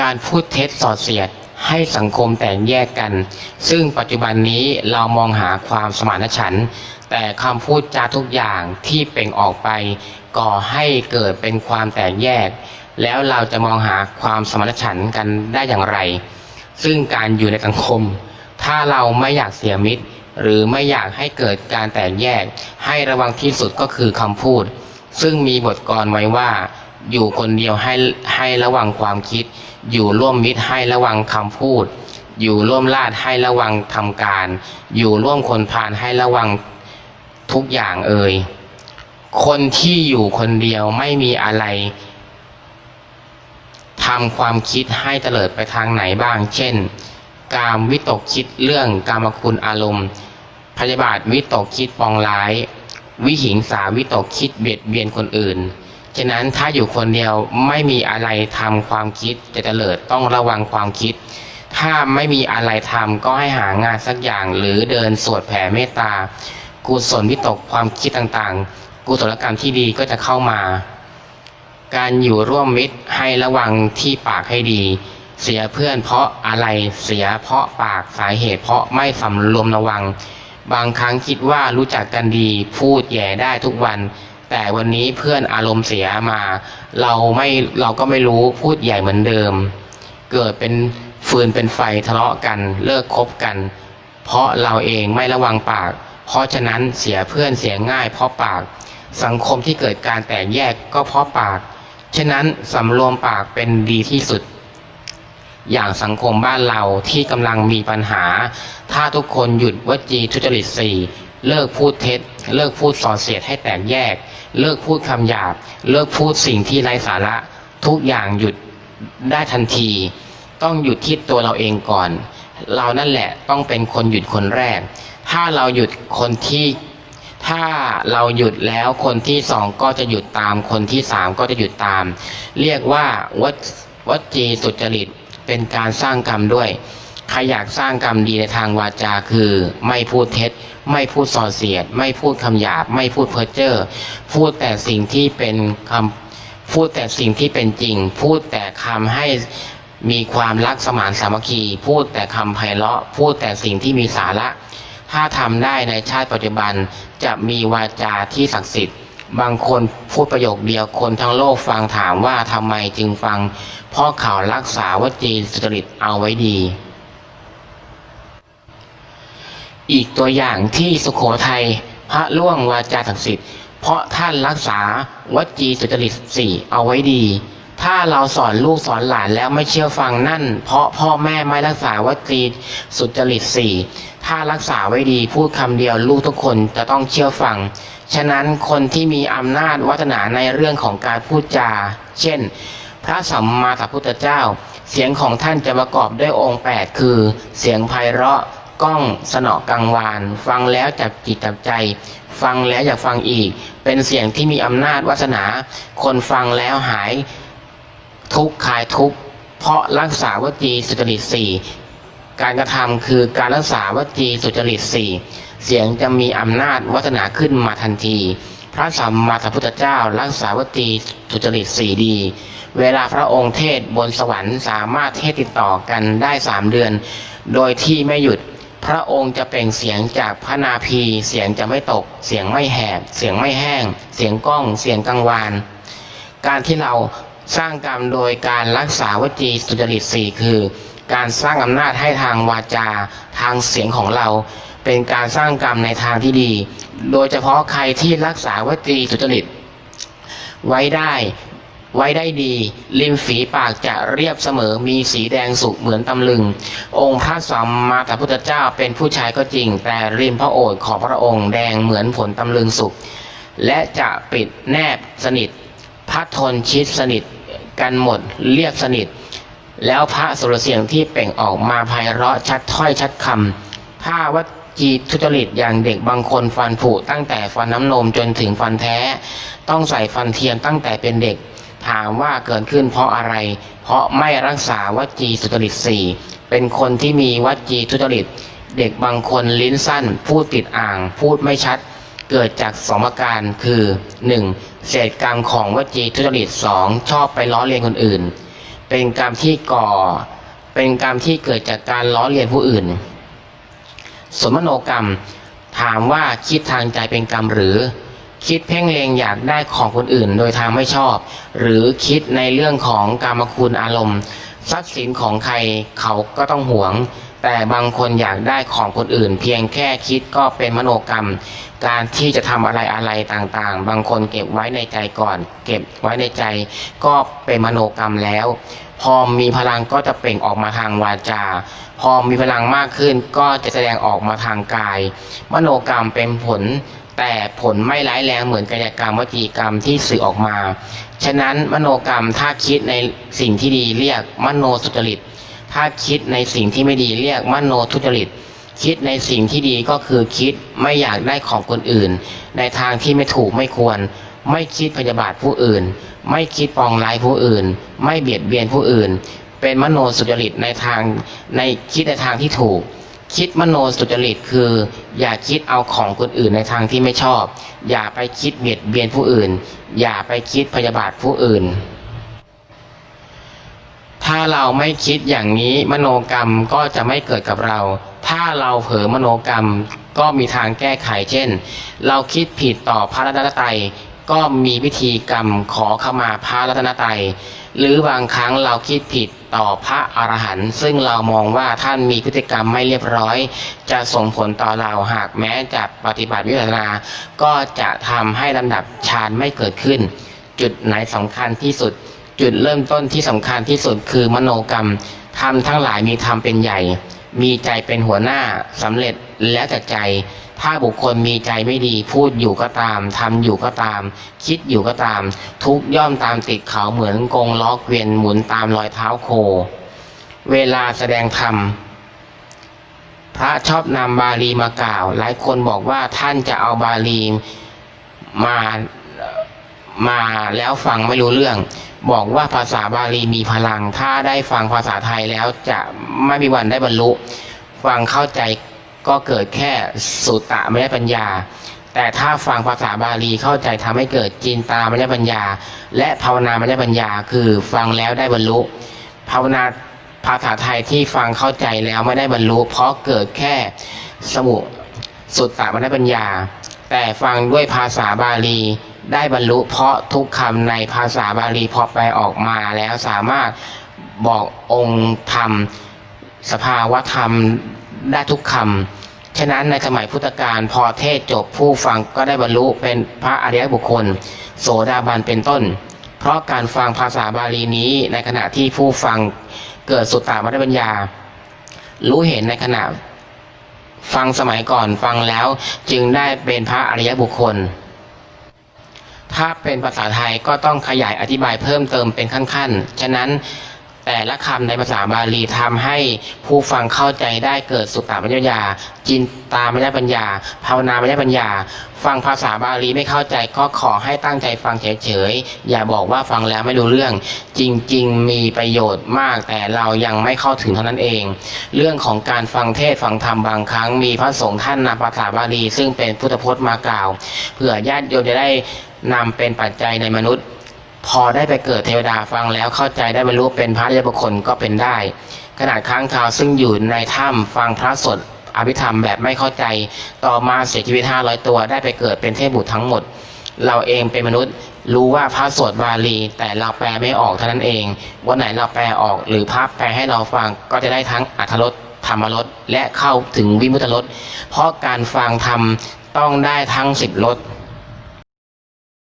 การพูดเท็จสอดเสียดให้สังคมแตกแยกกัน ซึ่งปัจจุบันนี้เรามองหาความสมานฉันท์แต่คำพูดจาทุกอย่างที่เปล่งออกไป ก่อให้เกิดเป็นความแตกแยก แล้วเราจะมองหาความสมานฉันท์กันได้อย่างไร ซึ่งการอยู่ในสังคม ถ้าเราไม่อยากเสียมิตร หรือไม่อยากให้เกิดการแตกแยก ให้ระวังที่สุดก็คือคำพูด ซึ่งมีบทกลอนไว้ว่า อยู่คนเดียวให้ให้ระวังความคิด อยู่ร่วมมิตรให้ระวังคำพูด อยู่ร่วมลาดให้ระวังทำการ อยู่ร่วมคนพาลให้ระวังทุกอย่างเอ่ยคนที่อยู่คนเดียวไม่มีอะไรทำความคิดให้เตลิดไปทางไหนบ้าง เช่น กามวิตกคิดเรื่องกามคุณอารมณ์ พยาบาทวิตกคิดปองร้าย วิหิงสาวิตกคิดเบียดเบียนคนอื่น ฉะนั้นถ้าอยู่คนเดียวไม่มีอะไรทำความคิดจะเตลิดต้องระวังความคิด ถ้าไม่มีอะไรทำก็ให้หางานสักอย่าง หรือเดินสวดแผ่เมตตา กุศลวิตกความคิดต่างๆ กุศลกรรมที่ดีก็จะเข้ามา การอยู่ร่วมมิตรให้ระวังที่ปากให้ดี เสียเพื่อนเพราะอะไรเสียเพราะปากสาเหตุเพราะไม่สำรวมระวัง บางครั้งคิดว่ารู้จักกันดี พูดแย่ได้ทุกวัน แต่วันนี้เพื่อนอารมณ์เสียมา เราไม่เราก็ไม่รู้พูดใหญ่เหมือนเดิม เกิดเป็นฟืนเป็นไฟทะเลาะกันเลิกคบกัน เพราะเราเองไม่ระวังปาก เพราะฉะนั้นเสียเพื่อนเสียง่ายเพราะปาก สังคมที่เกิดการแตกแยกก็เพราะปาก ฉะนั้นสำรวมปากเป็นดีที่สุด อย่างสังคมบ้านเราที่กำลังมีปัญหา ถ้าทุกคนหยุดวจีทุจริตสี่เลิกพูดเท็จ เลิกพูดส่อเสียดให้แตกแยก เลิกพูดคำหยาบ เลิกพูดสิ่งที่ไร้สาระ ทุกอย่างหยุดได้ทันที ต้องหยุดที่ตัวเราเองก่อน เรานั่นแหละต้องเป็นคนหยุดคนแรก ถ้าเราหยุดคนที่ถ้าเราหยุดแล้วคนที่สองก็จะหยุดตามคนที่สามก็จะหยุดตาม เรียกว่าวัจวัจีสุจริตเป็นการสร้างกรรมด้วย ใครอยากสร้างกรรมดีในทางวาจาคือ ไม่พูดเท็จ ไม่พูดส่อเสียด ไม่พูดคำหยาบ ไม่พูดเพ้อเจ้อพูดแต่สิ่งที่เป็นคำพูดแต่สิ่งที่เป็นจริง พูดแต่คำให้มีความรักสมานสามัคคี พูดแต่คำไพเราะ พูดแต่สิ่งที่มีสาระ ถ้าทำได้ในชาติปัจจุบันจะมีวาจาที่ศักดิ์สิทธิ์บางคนพูดประโยคเดียวคนทั้งโลกฟังถามว่าทำไมจึงฟัง เพราะเขารักษาวจีสุจริตเอาไว้ดี อีกตัวอย่างที่สุโขทัยพระล่วงวาจาศักดิ์สิทธิ์เพราะท่านรักษาวจีสุจริตสี่เอาไว้ดี ถ้าเราสอนลูกสอนหลานแล้วไม่เชื่อฟังนั่น เพราะพ่อแม่ไม่รักษาวจีสุจริตสี่ถ้ารักษาไว้ดีพูดคำเดียวลูกทุกคนจะต้องเชื่อฟัง ฉะนั้นคนที่มีอำนาจวัฒนาในเรื่องของการพูดจา เช่น พระสัมมาสัมพุทธเจ้า เสียงของท่านจะประกอบด้วยองค์ 8 คือ เสียงไพเราะ ก้องสนอกังวาน ฟังแล้วจับจิตจับใจ ฟังแล้วอยากฟังอีก เป็นเสียงที่มีอำนาจวาสนา คนฟังแล้วหายทุกข์คลายทุกข์เพราะรักษาวจีสุจริตสี่การกระทำคือการรักษาวจีสุจริตสี่เสียงจะมีอำนาจวัฒนาขึ้นมาทันที พระสัมมาสัมพุทธเจ้ารักษาวจีสุจริตสี่ดี เวลาพระองค์เทศบนสวรรค์สามารถเทศติดต่อกันได้สามเดือน โดยที่ไม่หยุด พระองค์จะเปล่งเสียงจากพระนาภีเสียงจะไม่ตก เสียงไม่แหบ เสียงไม่แห้ง เสียงก้องเสียงกังวานการที่เราสร้างกรรมโดยการรักษาวจีสุจริตสี่คือ การสร้างอำนาจให้ทางวาจาทางเสียงของเรา เป็นการสร้างกรรมในทางที่ดี โดยเฉพาะใครที่รักษาวจีสุจริตไว้ได้ ไว้ได้ดี ริมฝีปากจะเรียบเสมอมีสีแดงสุกเหมือนตำลึง องค์พระสัมมาสัมพุทธเจ้าเป็นผู้ชายก็จริง แต่ริมพระโอษฐ์ของพระองค์แดงเหมือนผลตำลึงสุก และจะปิดแนบสนิท พระทนชิดสนิทกันหมดเรียบสนิท แล้วพระสุรเสียงที่เปล่งออกมาไพเราะชัดถ้อยชัดคำถ้าวัจีทุจริตอย่างเด็กบางคนฟันผุตั้งแต่ฟันน้ำนมจนถึงฟันแท้ ต้องใส่ฟันเทียมตั้งแต่เป็นเด็ก ถามว่าเกิดขึ้นเพราะอะไร เพราะไม่รักษาวจีสุจริตสี่เป็นคนที่มีวจีทุจริต เด็กบางคนลิ้นสั้น พูดติดอ่าง พูดไม่ชัด เกิดจากสองประการคือ 1. เศษกรรมของวจีทุจริต 2. ชอบไปล้อเลียนคนอื่น เป็นกรรมที่ก่อ เป็นกรรมที่เกิดจากการล้อเลียนผู้อื่นส่วนมโนกรรม ถามว่าคิดทางใจเป็นกรรมหรือ คิดเพ่งเลงอยากได้ของคนอื่นโดยทางไม่ชอบ หรือคิดในเรื่องของกรรมคุณอารมณ์ ทรัพย์สินของใครเขาก็ต้องหวง แต่บางคนอยากได้ของคนอื่น เพียงแค่คิดก็เป็นมโนกรรม การที่จะทำอะไรอะไรต่างๆ บางคนเก็บไว้ในใจก่อน เก็บไว้ในใจ ก็เป็นมโนกรรมแล้ว พอมีพลังก็จะเปล่งออกมาทางวาจาพอมีพลังมากขึ้นก็จะแสดงออกมาทางกาย มโนกรรมเป็นผล แต่ผลไม่ร้ายแรงเหมือนกายกรรมวจีกรรมที่สื่อออกมา ฉะนั้นมโนกรรมถ้าคิดในสิ่งที่ดีเรียกมโนสุจริต ถ้าคิดในสิ่งที่ไม่ดีเรียกมโนทุจริต คิดในสิ่งที่ดีก็คือคิดไม่อยากได้ของคนอื่น ในทางที่ไม่ถูกไม่ควร ไม่คิดพยาบาทผู้อื่น ไม่คิดปองร้ายผู้อื่น ไม่เบียดเบียนผู้อื่น เป็นมโนสุจริตในทางในคิดในทางที่ถูก คิดมโนสุจริตคือ อย่าคิดเอาของคนอื่นในทางที่ไม่ชอบ อย่าไปคิดเบียดเบียนผู้อื่น อย่าไปคิดพยาบาทผู้อื่น ถ้าเราไม่คิดอย่างนี้มโนกรรมก็จะไม่เกิดกับเรา ถ้าเราเผลอมโนกรรมก็มีทางแก้ไขเช่น เราคิดผิดต่อพระรัตนตรัย ก็มีวิธีกรรมขอขมาพระรัตนตรัยหรือบางครั้งเราคิดผิดต่อพระอรหันต์ซึ่งเรามองว่าท่านมีพฤติกรรมไม่เรียบร้อย จะส่งผลต่อเราหากแม้จะปฏิบัติวิปัสสนา ก็จะทำให้ลำดับฌานไม่เกิดขึ้น จุดไหนสำคัญที่สุด จุดเริ่มต้นที่สำคัญที่สุดคือมโนกรรมทำทั้งหลายมีธรรมเป็นใหญ่ มีใจเป็นหัวหน้าสำเร็จแล้วแต่ใจ ถ้าบุคคลมีใจไม่ดี พูดอยู่ก็ตามทำอยู่ก็ตาม คิดอยู่ก็ตาม ทุกย่อมตามติดเขาเหมือนกงล้อเกวียนหมุนตามรอยเท้าโค เวลาแสดงธรรมพระชอบนำบาลีมากล่าว หลายคนบอกว่าท่านจะเอาบาลีมามาแล้วฟังไม่รู้เรื่อง บอกว่าภาษาบาลีมีพลัง ถ้าได้ฟังภาษาไทยแล้วจะไม่มีวันได้บรรลุ ฟังเข้าใจ ก็เกิดแค่สุตตะไม่ได้ปัญญา แต่ถ้าฟังภาษาบาลีเข้าใจทำให้เกิดจินตาไม่ได้ปัญญา และภาวนาไม่ได้ปัญญา คือฟังแล้วได้บรรลุ ภาวนาภาษาไทยที่ฟังเข้าใจแล้วไม่ได้บรรลุ เพราะเกิดแค่สมุสุตตะไม่ได้ปัญญา แต่ฟังด้วยภาษาบาลีได้บรรลุ เพราะทุกคำในภาษาบาลีพอแปลออกมาแล้วสามารถบอกองค์ธรรม สภาวะธรรม ได้ทุกคำฉะนั้นในสมัยพุทธกาลพอเทศจบผู้ฟังก็ได้บรรลุเป็นพระอริยบุคคล โสดาบันเป็นต้น เพราะการฟังภาษาบาลีนี้ในขณะที่ผู้ฟังเกิดสุตตามรปัญญา รู้เห็นในขณะฟังสมัยก่อนฟังแล้วจึงได้เป็นพระอริยบุคคล ถ้าเป็นภาษาไทยก็ต้องขยายอธิบายเพิ่มเติมเป็นขั้นๆ ฉะนั้น แต่ละคำในภาษาบาลีทำให้ผู้ฟังเข้าใจได้เกิดสุตตาปัญญา จินตามยปัญญา ภาวนาม่ได้ปัญญา ฟังภาษาบาลีไม่เข้าใจก็ขอให้ตั้งใจฟังเฉยๆ อย่าบอกว่าฟังแล้วไม่รู้เรื่อง จริงๆ มีประโยชน์มาก แต่เรายังไม่เข้าถึงเท่านั้นเอง เรื่องของการฟังเทศฟังธรรมบางครั้ง มีพระสงฆ์ท่านนำภาษาบาลี ซึ่งเป็นพุทธพจน์มากล่าวเพื่อญาติโยมจะได้นำเป็นปัจจัยในมนุษย์ พอได้ไปเกิดเทวดาฟังแล้วเข้าใจได้บรรลุเป็นพระอริยบุคคลก็เป็นได้ ขนาดค้างคาวซึ่งอยู่ในถ้ำฟังพระสดอภิธรรมแบบไม่เข้าใจ ต่อมาเสียชีวิตห้าร้อยตัวได้ไปเกิดเป็นเทพบุตรทั้งหมด เราเองเป็นมนุษย์รู้ว่าพระสวดบาลี แต่เราแปลไม่ออกเท่านั้นเอง วันไหนเราแปลออกหรือพระแปลให้เราฟังก็จะได้ทั้งอัธรสธรรมรสและเข้าถึงวิมุตตรสเพราะการฟังธรรมต้องได้ทั้งสิบรส